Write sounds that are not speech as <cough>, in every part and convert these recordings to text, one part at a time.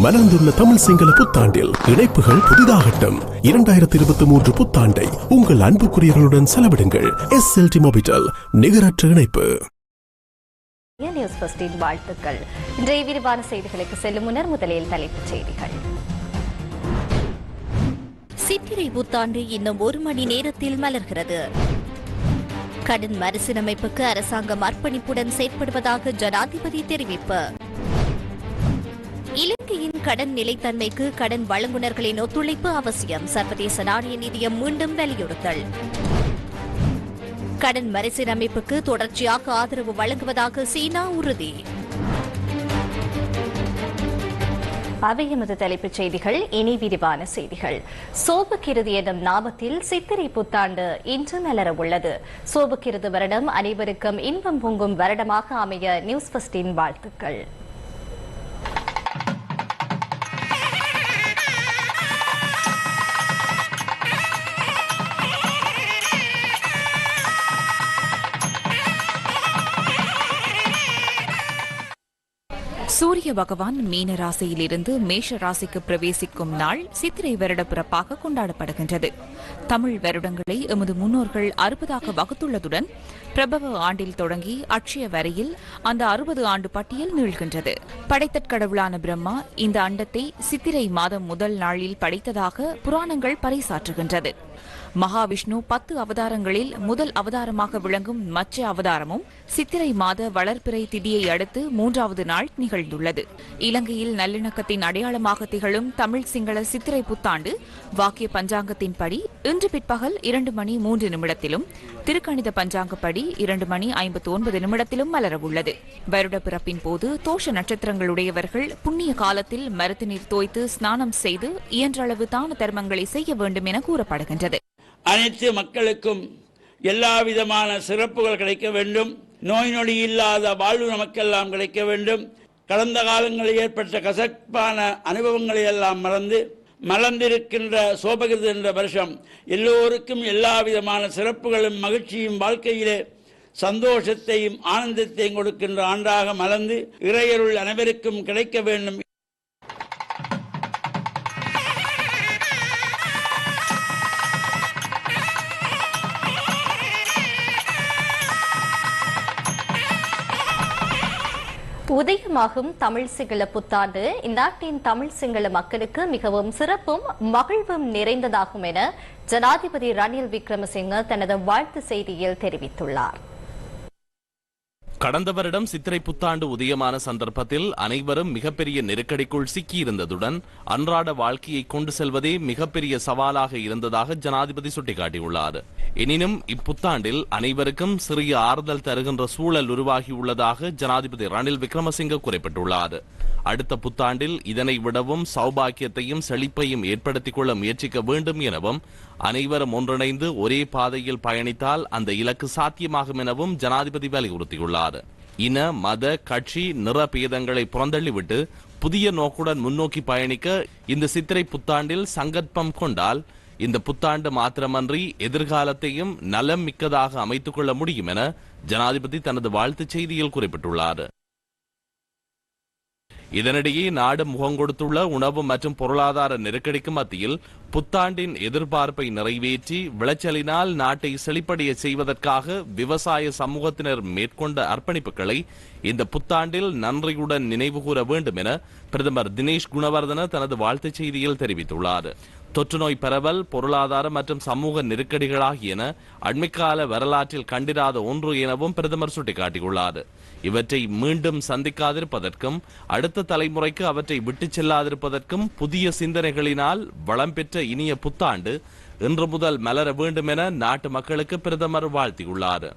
மலர்ந்துள்ள தமிழ் சிங்கள புத்தாண்டில் இணைப்புகள் புதிதாகட்டும். இரண்டாயிரத்தி இருபத்தி மூன்று புத்தாண்டை உங்கள் அன்புக்குரியர்களுடன் செலவிடுங்கள். எஸ் எல் டி மொபிட்டல் நிகரற்ற இணைப்பு. நியூஸ் பஸ்டின் வாழ்த்துக்கள். இன்றைய விரிவான செய்திகளுக்கு செல்லும் முன்னர் முதலில் தலைப்புச் செய்திகள். சித்திரை புத்தாண்டு இன்னும் ஒரு மணி நேரத்தில் மலர்கிறது. கடன் மறுசீரமைப்புக்கு அரசாங்கம் அர்ப்பணிப்புடன் செயற்படுவதாக ஜனாதிபதி தெரிவிப்பு. இலங்கையின் கடன் நிலைத்தன்மைக்கு கடன் வழங்குனர்களின் ஒத்துழைப்பு அவசியம். சர்வதேச நாணய நிதியம் மீண்டும் வலியுறுத்தல் கடன் மறுசீரமைப்புக்கு தொடர்ச்சியாக ஆதரவு வழங்குவதாக சீனா உறுதி. அவை எமது தலைப்புச் செய்திகள். இனி விரிவான செய்திகள். சோபக்கிருதி எனும் நாமத்தில் சித்திரை புத்தாண்டு இன்று மலர உள்ளது. சோபக்கிருது வருடம் அனைவருக்கும் இன்பம் பொங்கும் வருடமாக அமைய நியூஸ் பஸ்டின் வாழ்த்துக்கள். சூரிய பகவான் மீன ராசியிலிருந்து மேஷ ராசிக்கு பிரவேசிக்கும் நாள் சித்திரை வருட பிறப்பாக கொண்டாடப்படுகின்றது. தமிழ் வருடங்களை எமது முன்னோர்கள் அறுபதாக வகுத்துள்ளதுடன் பிரபவ ஆண்டில் தொடங்கி அட்சய வரையில் அந்த அறுபது ஆண்டு பட்டியல் நீள்கின்றது. படைத்தற்கடவுளான பிரம்மா இந்த அண்டத்தை சித்திரை மாதம் முதல் நாளில் படைத்ததாக புராணங்கள் பறைசாற்றுகின்றது. மகாவிஷ்ணு பத்து அவதாரங்களில் முதல் அவதாரமாக விளங்கும் மச்ச அவதாரமும் சித்திரை மாத வளர்பிறை திதியை அடுத்து மூன்றாவது நாள் நிகழ்ந்துள்ளது. இலங்கையில் நல்லிணக்கத்தின் அடையாளமாக திகழும் தமிழ் சிங்கள சித்திரை புத்தாண்டு வாக்கிய பஞ்சாங்கத்தின்படி இன்று பிற்பகல் இரண்டு மணி மூன்று நிமிடத்திலும் திருக்கணித பஞ்சாங்கப்படி இரண்டு மணி ஐம்பத்தி ஒன்பது நிமிடத்திலும் மலரவுள்ளது. வருட பிறப்பின் போது தோஷ நட்சத்திரங்களுடையவர்கள் புண்ணிய காலத்தில் மருத்துநீர் தோய்த்து ஸ்நானம் செய்து இயன்றளவு தான தர்மங்களை செய்ய வேண்டும் என கூறப்படுகின்றது. அனைத்து மக்களுக்கும் எல்லா விதமான சிறப்புகள் கிடைக்க வேண்டும். நோய் நொடி இல்லாத வாழ்வு நமக்கெல்லாம் கிடைக்க வேண்டும். கடந்த காலங்களில் ஏற்பட்ட கசப்பான அனுபவங்களை எல்லாம் மறந்து மலர்ந்திருக்கின்ற சோபகிருது என்ற வருஷம் எல்லோருக்கும் எல்லா விதமான சிறப்புகளும் மகிழ்ச்சியும் வாழ்க்கையிலே சந்தோஷத்தையும் ஆனந்தத்தையும் கொடுக்கின்ற ஆண்டாக மலர்ந்து இறையருள் அனைவருக்கும் கிடைக்க வேண்டும் உதயமாகும் தமிழ் சிங்கள புத்தாண்டு. இந்நாட்டின் தமிழ் சிங்கள மக்களுக்கு மிகவும் சிறப்பும் மகிழ்வும் நிறைந்ததாகும் என ஜனாதிபதி ரணில் விக்ரமசிங்க தனது வாழ்த்து செய்தியில் தெரிவித்துள்ளார். கடந்த வருடம் சித்திரை புத்தாண்டு உதயமான சந்தர்ப்பத்தில் அனைவரும் மிகப்பெரிய நெருக்கடிக்குள் சிக்கியிருந்ததுடன் அன்றாட வாழ்க்கையை கொண்டு செல்வதே மிகப்பெரிய சவாலாக இருந்ததாக ஜனாதிபதி சுட்டிக்காட்டியுள்ளார். எனினும் இப்புத்தாண்டில் அனைவருக்கும் சிறிய ஆறுதல் தருகின்ற சூழல் உருவாகியுள்ளதாக ஜனாதிபதி ரணில் விக்ரமசிங்க குறிப்பிட்டுள்ளார். அடுத்த புத்தாண்டில் இதனை விடவும் சௌபாக்கியத்தையும் செழிப்பையும் ஏற்படுத்திக் கொள்ள முயற்சிக்க வேண்டும் எனவும் அனைவரும் ஒன்றிணைந்து ஒரே பாதையில் பயணித்தால் அந்த இலக்கு சாத்தியமாகும் எனவும் ஜனாதிபதி வலியுறுத்தியுள்ளார். இன மத கட்சி நிற பேதங்களை புறந்தள்ளிவிட்டு புதிய நோக்குடன் முன்னோக்கி பயணிக்க இந்த சித்திரை புத்தாண்டில் சங்கற்பம் கொண்டால் இந்த புத்தாண்டு மாத்திரமன்றி எதிர்காலத்தையும் நலம் மிக்கதாக அமைத்துக் கொள்ள முடியும் என ஜனாதிபதி தனது வாழ்த்துச் செய்தியில் குறிப்பிட்டுள்ளார். இதனிடையே நாடு முகங்கொடுத்துள்ள உணவு மற்றும் பொருளாதார நெருக்கடிக்கு மத்தியில் புத்தாண்டின் எதிர்பார்ப்பை நிறைவேற்றி விளைச்சலினால் நாட்டை செழிப்படைய செய்வதற்காக விவசாய சமூகத்தினர் மேற்கொண்ட அர்ப்பணிப்புகளை இந்த புத்தாண்டில் நன்றியுடன் நினைவுகூர வேண்டும் என பிரதமர் தினேஷ் குணவர்தன தனது வாழ்த்துச் செய்தியில் தெரிவித்துள்ளார். தொற்றுநோய் பரவல் பொருளாதார மற்றும் சமூக நெருக்கடிகள் ஆகியன அண்மைக்கால வரலாற்றில் கண்டிராத ஒன்று எனவும் பிரதமர் சுட்டிக்காட்டியுள்ளார். இவற்றை மீண்டும் சந்திக்காதிருப்பதற்கும் அடுத்த தலைமுறைக்கு அவற்றை விட்டுச் செல்லாதிருப்பதற்கும் புதிய சிந்தனைகளினால் வளம் பெற்ற இனிய புத்தாண்டு இன்று முதல் மலர வேண்டும் என நாட்டு மக்களுக்கு பிரதமர் வாழ்த்தியுள்ளார்.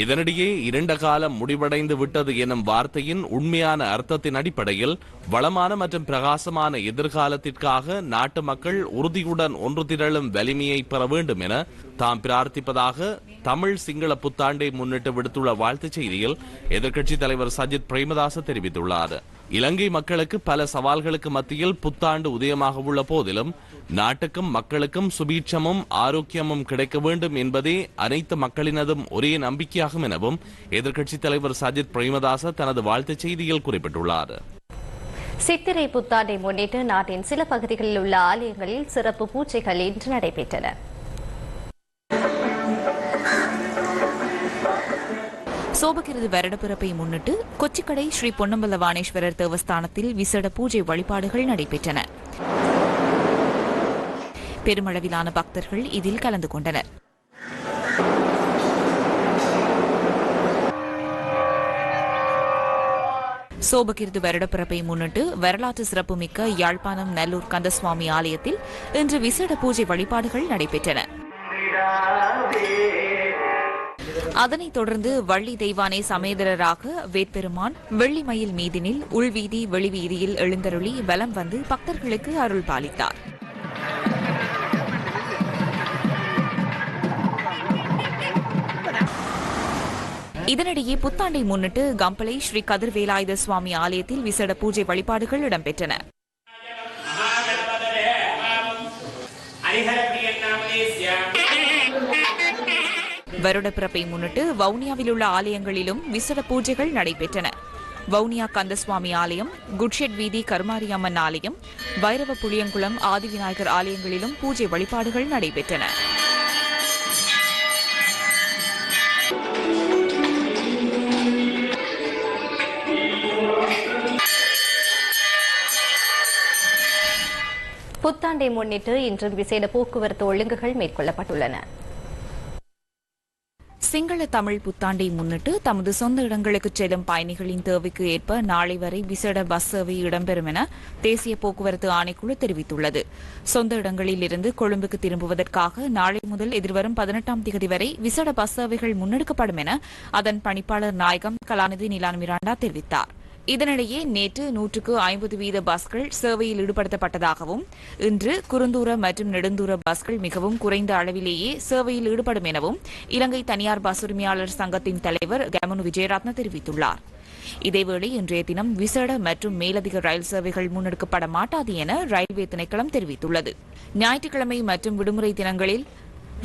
இதனிடையே இரண்ட காலம் முடிவடைந்து விட்டது எனும் வார்த்தையின் உண்மையான அர்த்தத்தின் அடிப்படையில் வளமான மற்றும் பிரகாசமான எதிர்காலத்திற்காக நாட்டு மக்கள் உறுதியுடன் ஒன்று திரளும் வலிமையை பெற வேண்டும் என தாம் பிரார்த்திப்பதாக தமிழ் சிங்கள புத்தாண்டை முன்னிட்டு விடுத்துள்ள வாழ்த்துச் செய்தியில் எதிர்க்கட்சித் தலைவர் சஜித் பிரேமதாச தெரிவித்துள்ளார். இலங்கை மக்களுக்கு பல சவால்களுக்கு மத்தியில் புத்தாண்டு உதயமாக உள்ள போதிலும் நாட்டுக்கும் மக்களுக்கும் சுபீட்சமும் ஆரோக்கியமும் கிடைக்க வேண்டும் என்பதே அனைத்து மக்களினதும் ஒரே நம்பிக்கையாகும் எனவும் எதிர்க்கட்சித் தலைவர் சஜித் பிரேமதாச தனது வாழ்த்துச் செய்தியில் குறிப்பிட்டுள்ளார். சித்திரை புத்தாண்டை முன்னிட்டு நாட்டின் சில பகுதிகளில் உள்ள ஆலயங்களில் சிறப்பு பூஜைகள் இன்று நடைபெற்றன. சோபகிருது வருடப்பிறப்பை முன்னிட்டு கொச்சிக்கடை ஸ்ரீ பொன்னம்பல வாணேஸ்வரர் தேவஸ்தானத்தில் விசேட பூஜை வழிபாடுகள் நடைபெற்றன. பெருமளவிலான பக்தர்கள் இதில் கலந்து கொண்டனர். சோபகிருது வருடப்பிறப்பை முன்னிட்டு வரலாற்று சிறப்புமிக்க யாழ்ப்பாணம் நல்லூர் கந்தசுவாமி ஆலயத்தில் இன்று விசேட பூஜை வழிபாடுகள் நடைபெற்றன. அதனைத் தொடர்ந்து வள்ளி தெய்வானை சமேதரராக வேட்பெருமான் வெள்ளிமயில் மீதினில் உள்வீதி வெளிவீதியில் எழுந்தருளி வலம் வந்து பக்தர்களுக்கு அருள் பாலித்தார். இதனிடையே புத்தாண்டை முன்னிட்டு கம்பளை ஸ்ரீ கதிர்வேலாயுத சுவாமி ஆலயத்தில் விசேட பூஜை வழிபாடுகள் இடம்பெற்றன. வருடப்பிறப்பை முன்னிட்டு வவுனியாவில் உள்ள ஆலயங்களிலும் விசேட பூஜைகள் நடைபெற்றன. வவுனியா கந்தசுவாமி ஆலயம் குட்ஷெட் வீதி கருமாரியம்மன் ஆலயம் வைரவ புளியங்குளம் ஆதிவிநாயகர் ஆலயங்களிலும் பூஜை வழிபாடுகள் நடைபெற்றன. புத்தாண்டை முன்னிட்டு இன்றும் விசேட போக்குவரத்து ஒழுங்குகள் மேற்கொள்ளப்பட்டுள்ளன. சிங்கள தமிழ் புத்தாண்டை முன்னிட்டு தமது சொந்த இடங்களுக்கு செல்லும் பயணிகளின் தேவைக்கு ஏற்ப நாளை வரை விசேட பஸ் சேவை இடம்பெறும் என தேசிய போக்குவரத்து ஆணைக்குழு தெரிவித்துள்ளது. சொந்த இடங்களில் இருந்து கொழும்புக்கு திரும்புவதற்காக நாளை முதல் எதிர்வரும் பதினெட்டாம் தேதி வரை விசேட பஸ் சேவைகள் முன்னெடுக்கப்படும் என அதன் பணிப்பாளர் நாயகம் கலாநிதி நிலான் மிராண்டா தெரிவித்தார். இதனிடையே நேற்று நூற்றுக்கு ஐம்பது வீத பஸ்கள் சேவையில் ஈடுபடுத்தப்பட்டதாகவும் இன்று குறுந்தூர மற்றும் நெடுந்தூர பஸ்கள் மிகவும் குறைந்த அளவிலேயே சேவையில் ஈடுபடும் எனவும் இலங்கை தனியார் பஸ் உரிமையாளர் சங்கத்தின் தலைவர் கமனு விஜயரத்ன தெரிவித்துள்ளார். இதேவேளை இன்றைய தினம் விசேட மற்றும் மேலதிக ரயில் சேவைகள் முன்னெடுக்கப்பட மாட்டாது என ரயில்வே திணைக்களம் தெரிவித்துள்ளது. ஞாயிற்றுக்கிழமை மற்றும் விடுமுறை தினங்களில்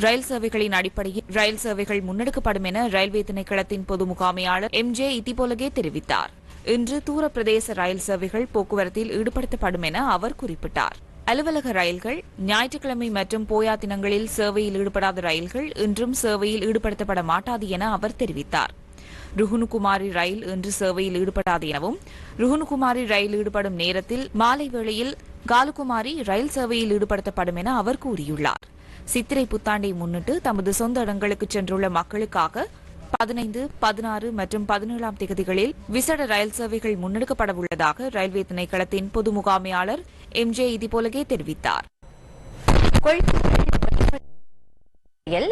ரயில் சேவைகளின் அடிப்படையில் ரயில் சேவைகள் முன்னெடுக்கப்படும் என ரயில்வே திணைக்களத்தின் பொது முகாமையாளர் எம் ஜே இத்திபோலகே தெரிவித்தார். இன்று தூர பிரதேச ரயில் சேவைகள் போக்குவரத்தில் ஈடுபடுத்தப்படும் என அவர் குறிப்பிட்டார். அலுவலக ரயில்கள் ஞாயிற்றுக்கிழமை மற்றும் போயா தினங்களில் சேவையில் ஈடுபடாத ரயில்கள் இன்றும் சேவையில் ஈடுபடுத்தப்பட மாட்டாது என அவர் தெரிவித்தார். ருகுனுகுமாரி ரயில் இன்று சேவையில் ஈடுபடாது எனவும் ருகுனுகுமாரி ரயில் ஈடுபடும் நேரத்தில் மாலை வேளையில் காலுகுமாரி ரயில் சேவையில் ஈடுபடுத்தப்படும் என அவர் கூறியுள்ளார். சித்திரை புத்தாண்டை முன்னிட்டு தமது சொந்த இடங்களுக்கு சென்றுள்ள மக்களுக்காக பதினைந்து பதினாறு மற்றும் பதினேழாம் தேதிகளில் விசேட ரயில் சேவைகள் முன்னெடுக்கப்பட உள்ளதாக ரயில்வே திணைக்களத்தின் பொது முகாமையாளர் எம். ஜே. இதுபோலகே தெரிவித்தார்.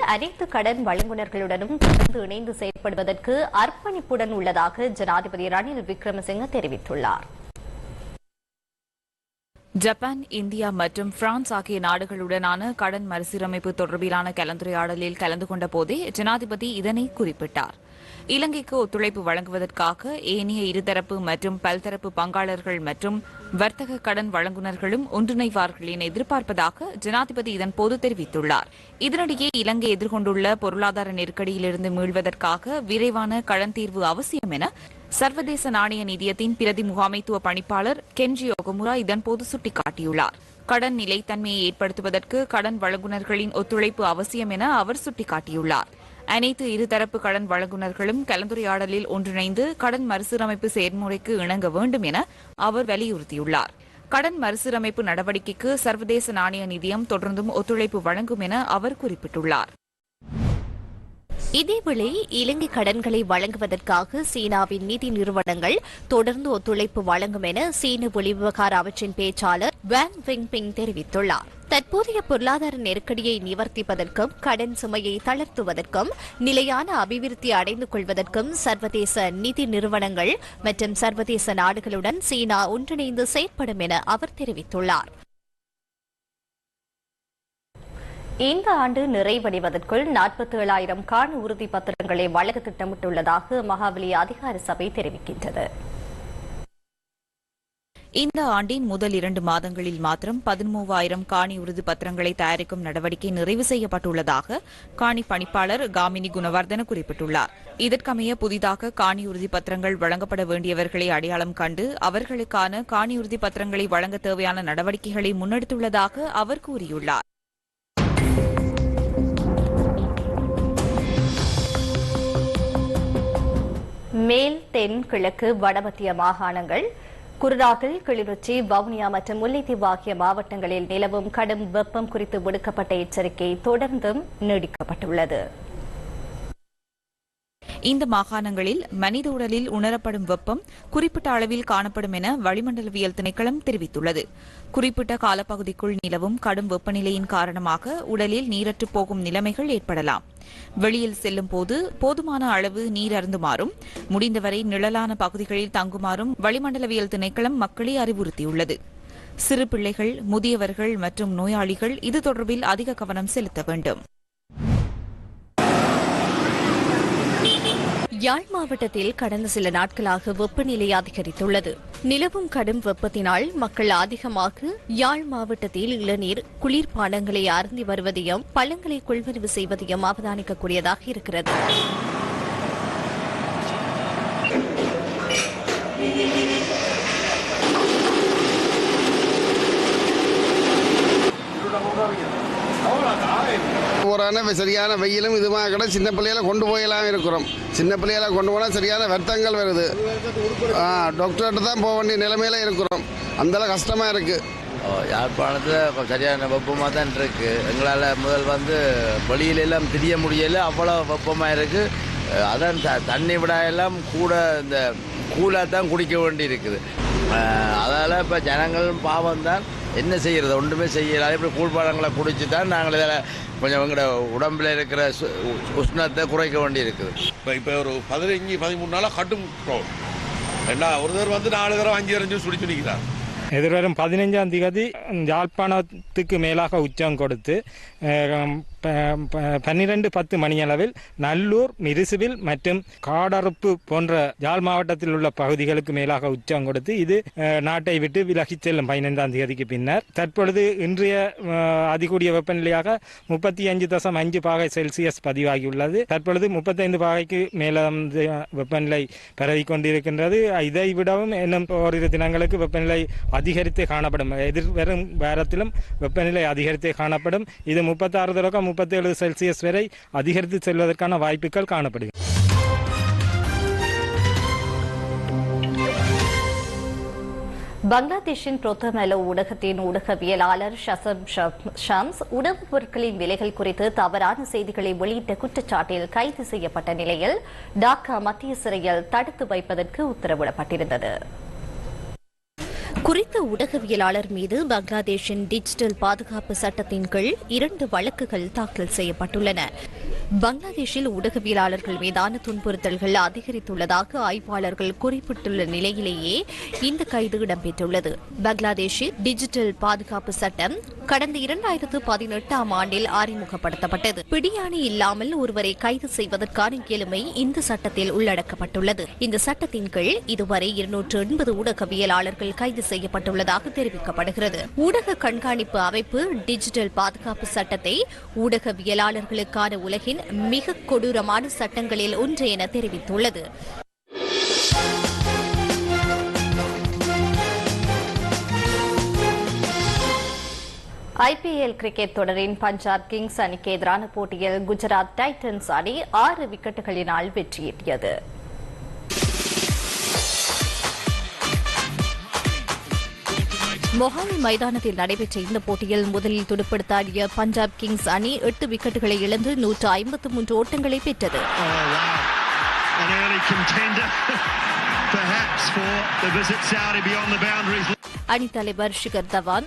அனைத்து கடன் வழங்குநர்களுடனும் தொடர்ந்து இணைந்து செயற்படுவதற்கு அர்ப்பணிப்புடன் உள்ளதாக ஜனாதிபதி ரணில் விக்ரமசிங்க தெரிவித்துள்ளார். ஜப்பான் இந்தியா மற்றும் பிரான்ஸ் ஆகிய நாடுகளுடனான கடன் மறுசீரமைப்பு தொடர்பிலான கலந்துரையாடலில் கலந்து கொண்ட போதே ஜனாதிபதி இதனை குறிப்பிட்டார். இலங்கைக்கு ஒத்துழைப்பு வழங்குவதற்காக ஏனைய இருதரப்பு மற்றும் பல்தரப்பு பங்காளர்கள் மற்றும் வர்த்தக கடன் வழங்குனர்களும் ஒன்றிணைவார்கள் என எதிர்பார்ப்பதாக ஜனாதிபதி இதன்போது தெரிவித்துள்ளார். இதனிடையே இலங்கை எதிர்கொண்டுள்ள பொருளாதார நெருக்கடியிலிருந்து மீள்வதற்காக விரைவான கடன் தீர்வு அவசியம் என சர்வதேச நாணய நிதியத்தின் பிரதி முகாமைத்துவ பணிப்பாளர் கென்ஜி ஒகமுரா இதன்போது சுட்டிக்காட்டியுள்ளார். கடன் நிலைத்தன்மையை ஏற்படுத்துவதற்கு கடன் வழங்குனர்களின் ஒத்துழைப்பு அவசியம் என அவர் சுட்டிக்காட்டியுள்ளார். அனைத்து இருதரப்பு கடன் வழங்குனர்களும் கலந்துரையாடலில் ஒன்றிணைந்து கடன் மறுசீரமைப்பு செயல்முறைக்கு இணங்க வேண்டும் என அவர் வலியுறுத்தியுள்ளார். கடன் மறுசீரமைப்பு நடவடிக்கைக்கு சர்வதேச நாணய நிதியம் தொடர்ந்தும் ஒத்துழைப்பு வழங்கும் என அவர் குறிப்பிட்டுள்ளார். இதேவேளை இலங்கை கடன்களை வழங்குவதற்காக சீனாவின் நிதி நிறுவனங்கள் தொடர்ந்து ஒத்துழைப்பு வழங்கும் என சீன வெளிவிவகார அவற்றின் பேச்சாளர் வேங் விங்பிங் தெரிவித்துள்ளார். தற்போதைய பொருளாதார நெருக்கடியை நிவர்த்திப்பதற்கும் கடன் சுமையை தளர்த்துவதற்கும் நிலையான அபிவிருத்தி அடைந்து கொள்வதற்கும் சர்வதேச நிதி நிறுவனங்கள் மற்றும் சர்வதேச நாடுகளுடன் சீனா ஒன்றிணைந்து செயற்படும் என அவர் தெரிவித்துள்ளார். இந்த ஆண்டு நிறைவடைவதற்குள் நாற்பத்தி ஏழாயிரம் காண உறுதி பத்திரங்களை வழங்க திட்டமிட்டுள்ளதாக மகாபலி அதிகார சபை தெரிவிக்கின்றது. இந்த ஆண்டின் முதல் இரண்டு மாதங்களில் மாத்திரம் பதிமூவாயிரம் காணி உறுதி பத்திரங்களை தயாரிக்கும் நடவடிக்கை நிறைவு செய்யப்பட்டுள்ளதாக காணி பணிப்பாளர் காமினி குணவர்தன குறிப்பிட்டுள்ளார். இதற்கமைய புதிதாக காணி உறுதி பத்திரங்கள் வழங்கப்பட வேண்டியவர்களை அடையாளம் கண்டு அவர்களுக்கான காணி உறுதி பத்திரங்களை வழங்க தேவையான நடவடிக்கைகளை முன்னெடுத்துள்ளதாக அவர் கூறியுள்ளார். மேல் தென் கிழக்கு வடமத்திய மாகாணங்கள் குருநாகல் கிளிநொச்சி வவுனியா மற்றும் முல்லைத்தீவு ஆகிய மாவட்டங்களில் நிலவும் கடும் வெப்பம் குறித்து விடுக்கப்பட்ட எச்சரிக்கை தொடர்ந்தும் நீடிக்கப்பட்டுள்ளது. இந்த மாகாணங்களில் மனித உடலில் உணரப்படும் வெப்பம் குறிப்பிட்ட அளவில் காணப்படும் என வளிமண்டலவியல் திணைக்களம் தெரிவித்துள்ளது. குறிப்பிட்ட காலப்பகுதிக்குள் நிலவும் கடும் வெப்பநிலையின் காரணமாக உடலில் நீரற்று போகும் நிலைமைகள் ஏற்படலாம். வெளியில் செல்லும் போது போதுமான அளவு நீர் அருந்துமாறும் முடிந்தவரை நிழலான பகுதிகளில் தங்குமாறும் வளிமண்டலவியல் திணைக்களம் மக்களை அறிவுறுத்தியுள்ளது. சிறு பிள்ளைகள் முதியவர்கள் மற்றும் நோயாளிகள் இது தொடர்பில் அதிக கவனம் செலுத்த வேண்டும். யாழ் மாவட்டத்தில் கடந்த சில நாட்களாக வெப்பநிலை அதிகரித்துள்ளது. நிலவும் கடும் வெப்பத்தினால் மக்கள் அதிகமாக யாழ் மாவட்டத்தில் இளநீர் குளிர்பானங்களை அருந்தி வருவதையும் பழங்களை கொள்வனவு செய்வதையும் அவதானிக்கக்கூடியதாக இருக்கிறது. போறான சரியான வெயிலும் இதுமாக கூட சின்ன பிள்ளைகளை கொண்டு போயெல்லாம் இருக்கிறோம். சின்ன பிள்ளைகளை கொண்டு போனால் சரியான வருத்தங்கள் வருது. ஆ டாக்டர்கிட்ட தான் போக வேண்டிய நிலைமையில இருக்கிறோம். அந்தளவு கஷ்டமாக இருக்குது யாழ்ப்பாணத்தில் சரியான வெப்பமாக தான் இருக்குது எங்களால் முதல் வந்து வழியிலெல்லாம் எல்லாம் தெரிய முடியல அவ்வளோ வெப்பமாக இருக்குது அதான் த தண்ணி விட எல்லாம் கூட இந்த கூலாக தான் குடிக்க வேண்டி இருக்குது அதால் இப்போ ஜனங்களும் பாவம் தான் என்ன செய்கிறது ஒன்றுமே செய்யலாம் இப்படி கூழ்பாலங்களை குடிச்சு தான் நாங்கள் இதில் கொஞ்சம் எங்களோட உடம்புல இருக்கிற உஷ்ணத்தை குறைக்க வேண்டி இருக்குது இப்போ இப்போ ஒரு பதினஞ்சு பதிமூணு நாளாக கட்டும். ஏண்டா ஒரு தடவை வந்து நாலு தடவை அஞ்சு அரைஞ்சு சுடிச்சு நிற்கிறார் எதிர்வரும் பதினைஞ்சாம் தேதி யாழ்ப்பாணத்துக்கு மேலாக உச்சம் கொடுத்து பன்னிரண்டு பத்து மணியளவில் நல்லூர் மிரிசுவில் மற்றும் காடறுப்பு போன்ற யாழ் மாவட்டத்தில் உள்ள பகுதிகளுக்கு மேலாக உச்சம் கொடுத்து இது நாட்டை விட்டு விலகிச் செல்லும் பதினைந்தாம் தேதிக்கு பின்னர். தற்பொழுது இன்றைய அதிகூடிய வெப்பநிலையாக முப்பத்தி அஞ்சு தசம் அஞ்சு பாகை செல்சியஸ் பதிவாகியுள்ளது. தற்பொழுது முப்பத்தைந்து பாகைக்கு மேல வெப்பநிலை பரவி கொண்டிருக்கின்றது இதை விடவும் இன்னும் ஓரிரு தினங்களுக்கு வெப்பநிலை அதிகரித்து காணப்படும். எதிர்வரும் வாரத்திலும் வெப்பநிலை அதிகரித்து காணப்படும். இது முப்பத்தாறு தொடக்கம் முப்பத்தேழு செல்சியஸ் வரை அதிகரித்து செல்வதற்கான வாய்ப்புகள் காணப்படுகிறது. பங்களாதேஷின் புரோத்தமல ஊடகத்தின் ஊடகவியலாளர் ஷசம் ஷம்ஸ் உணவுப் பொருட்களின் விலைகள் குறித்து தவறான செய்திகளை வெளியிட்ட குற்றச்சாட்டில் கைது செய்யப்பட்ட நிலையில் டாக்கா மத்திய சிறையில் தடுத்து வைப்பதற்கு உத்தரவிடப்பட்டிருந்தது. குறித்த ஊடகவியலாளர் மீது பங்களாதேஷின் டிஜிட்டல் பாதுகாப்பு சட்டத்தின் கீழ் இரண்டு வழக்குகள் தாக்கல் செய்யப்பட்டுள்ளன. பங்களாதேஷில் ஊடகவியலாளர்கள் மீதான துன்புறுத்தல்கள் அதிகரித்துள்ளதாக ஆய்வாளர்கள் குறிப்பிட்டுள்ள நிலையிலேயே இந்த கைது இடம்பெற்றுள்ளது. பங்களாதேஷில் டிஜிட்டல் பாதுகாப்பு சட்டம் கடந்த இரண்டாயிரத்து பதினெட்டாம் ஆண்டில் அறிமுகப்படுத்தப்பட்டது. பிடியாணி இல்லாமல் ஒருவரை கைது செய்வதற்கான எளிமை இந்த சட்டத்தில் உள்ளடக்கப்பட்டுள்ளது. இந்த சட்டத்தின் கீழ் இதுவரை இருநூற்று எண்பது ஊடகவியலாளர்கள் கைது செய்யப்பட்டுள்ளதாக தெரிவிக்கப்படுகிறது. ஊடக கண்காணிப்பு அமைப்பு டிஜிட்டல் பாதுகாப்பு சட்டத்தை ஊடகவியலாளர்களுக்கான உலகின் மிக கொடூரமான சட்டங்களில் ஒன்று என தெரிவித்துள்ளது. ஐபிஎல் கிரிக்கெட் தொடரின் பஞ்சாப் கிங்ஸ் அணிக்கு எதிரான போட்டியில் குஜராத் டைட்டன்ஸ் அணி ஆறு விக்கெட்டுகளினால் வெற்றியீட்டியது மொஹாலி மைதானத்தில் நடைபெற்ற இந்த போட்டியில் முதலில் துடுப்படுத்தாடிய பஞ்சாப் கிங்ஸ் அணி எட்டு விக்கெட்டுகளை இழந்து நூற்று ஐம்பத்து மூன்று ஓட்டங்களை பெற்றது. An early contender, <laughs> perhaps, for the visit Saudi beyond the boundaries. அணித் தலைவர் ஷிகர் தவான்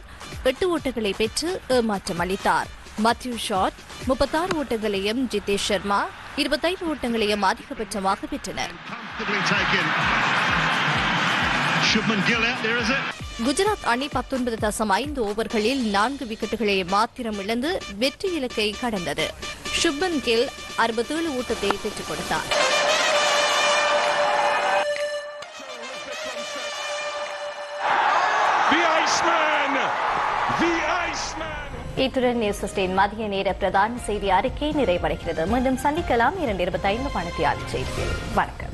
எட்டு ஓட்டங்களை பெற்று ஏமாற்றம் அளித்தார். மத்யூ ஷாட் முப்பத்தாறு ஓட்டங்களையும் ஜிதேஷ் சர்மா இருபத்தைந்து ஓட்டங்களையும் அதிகபட்சமாக பெற்றனர்? குஜராத் அணி பத்தொன்பது தசம் ஐந்து ஓவர்களில் நான்கு விக்கெட்டுகளை மாத்திரம் இழந்து வெற்றி இலக்கை கடந்தது. சுப்மன் கில் அறுபத்தேழு ஓட்டத்தை பெற்றுக் கொடுத்தார். இத்துடன் நியூஸ் சிஸ்டின் மதிய நேர பிரதான செய்தி அறிக்கை நிறைவடைகிறது. மீண்டும் சந்திக்கலாம் இரண்டு இருபத்தி ஐந்து மணித்தியால செய்தியில். வணக்கம்.